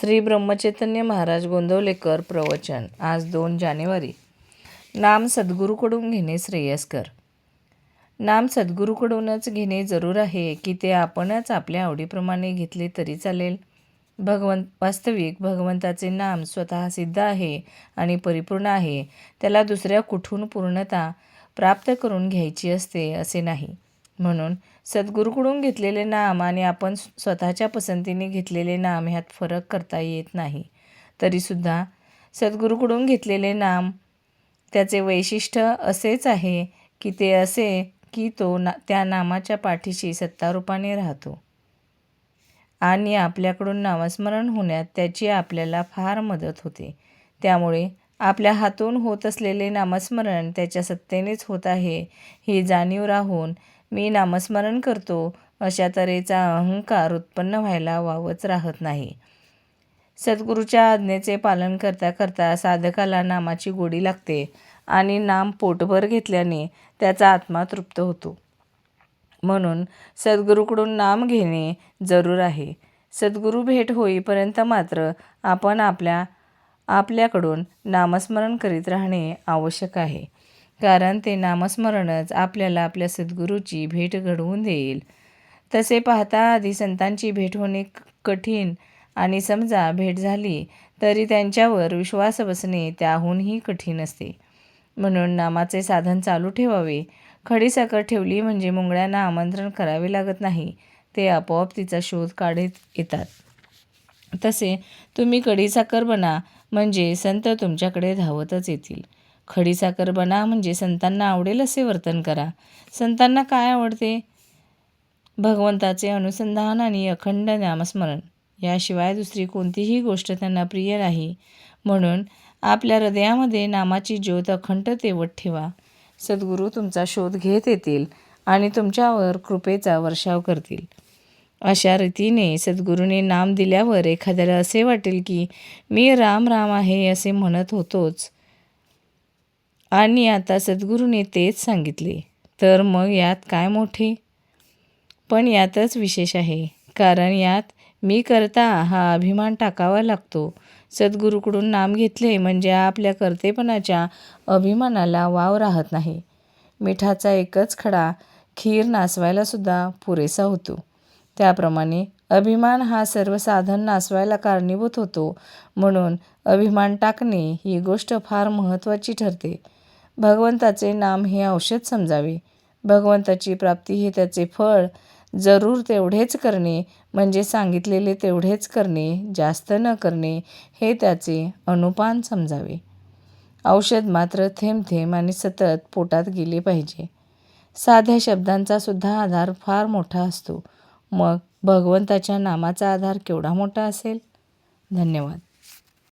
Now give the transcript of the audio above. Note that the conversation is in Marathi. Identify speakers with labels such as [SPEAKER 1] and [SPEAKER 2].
[SPEAKER 1] श्री ब्रह्मचैतन्य महाराज गोंदवलेकर प्रवचन आज दोन जानेवारी. नाम सद्गुरूकडून घेणे श्रेयस्कर. नाम सद्गुरूकडूनच घेणे जरूर आहे की ते आपणच आपल्या आवडीप्रमाणे घेतले तरी चालेल. भगवंत वास्तविक भगवंताचे नाम स्वतः सिद्ध आहे आणि परिपूर्ण आहे. त्याला दुसऱ्या कुठून पूर्णता प्राप्त करून घ्यायची असते असे नाही. म्हणून सद्गुरूकडून घेतलेले नाम आणि आपण स्वतःच्या पसंतीने घेतलेले नाम ह्यात फरक करता येत नाही. तरीसुद्धा सद्गुरूकडून घेतलेले नाम त्याचे वैशिष्ट्य असेच आहे की ते असे की तो ना त्या नामाच्या पाठीशी सत्तारूपाने राहतो. आणि आपल्याकडून नामस्मरण होण्यात त्याची आपल्याला फार मदत होते. त्यामुळे आपल्या हातून होत असलेले नामस्मरण त्याच्या सत्तेनेच होत आहे ही जाणीव राहून मी नामस्मरण करतो. अशा तऱ्हेचा अहंकार उत्पन्न व्हायला वावच राहत नाही. सद्गुरूच्या आज्ञेचे पालन करता करता साधकाला नामाची गोडी लागते आणि नाम पोटभर घेतल्याने त्याचा आत्मा तृप्त होतो. म्हणून सद्गुरूकडून नाम घेणे जरूर आहे. सद्गुरू भेट होईपर्यंत मात्र आपण आपल्या आपल्याकडून नामस्मरण करीत राहणे आवश्यक आहे. कारण ते नामस्मरणच आपल्याला आपल्या सद्गुरूची भेट घडवून देईल. तसे पाहता आधी संतांची भेट होणे कठीण आणि समजा भेट झाली तरी त्यांच्यावर विश्वास बसणे त्याहूनही कठीण असते. म्हणून नामाचे साधन चालू ठेवावे. खडीसाखर ठेवली म्हणजे मुंगळ्यांना आमंत्रण करावे लागत नाही. ते आपोआप तिचा शोध काढत येतात. तसे तुम्ही खडीसाखर बना म्हणजे संत तुमच्याकडे धावतच येतील. खडीसाखर बना म्हणजे संतांना आवडेल असे वर्तन करा. संतांना काय आवडते? भगवंताचे अनुसंधान आणि अखंड नामस्मरण. याशिवाय दुसरी कोणतीही गोष्ट त्यांना प्रिय नाही. म्हणून आपल्या हृदयामध्ये नामाची ज्योत अखंड तेवत ठेवा. सद्गुरू तुमचा शोध घेत येतील आणि तुमच्यावर कृपेचा वर्षाव करतील. अशा रीतीने सद्गुरूने नाम दिल्यावर एखाद्याला असे वाटेल की मी राम राम आहे असे म्हणत होतोच. आणि आता सद्गुरूने तेच सांगितले. तर मग यात काय मोठे? पण यातच विशेष आहे. कारण यात मी करता हा अभिमान टाकावा लागतो. सद्गुरूकडून नाम घेतले म्हणजे आपल्या कर्तेपणाच्या अभिमानाला वाव राहत नाही. मिठाचा एकच खडा खीर नासवायलासुद्धा पुरेसा होतो. त्याप्रमाणे अभिमान हा सर्व साधन नासवायला कारणीभूत होतो. म्हणून अभिमान टाकणे ही गोष्ट फार महत्त्वाची ठरते. भगवंताचे नाम हे औषध समजावे. भगवंताची प्राप्ती हे त्याचे फळ. जरूर तेवढेच करणे म्हणजे सांगितलेले तेवढेच करणे जास्त न करणे हे त्याचे अनुपान समजावे. औषध मात्र थेंब थेंब आणि सतत पोटात गेले पाहिजे. साध्या शब्दांचा सुद्धा आधार फार मोठा असतो. मग भगवंताच्या नामाचा आधार केवढा मोठा असेल? धन्यवाद.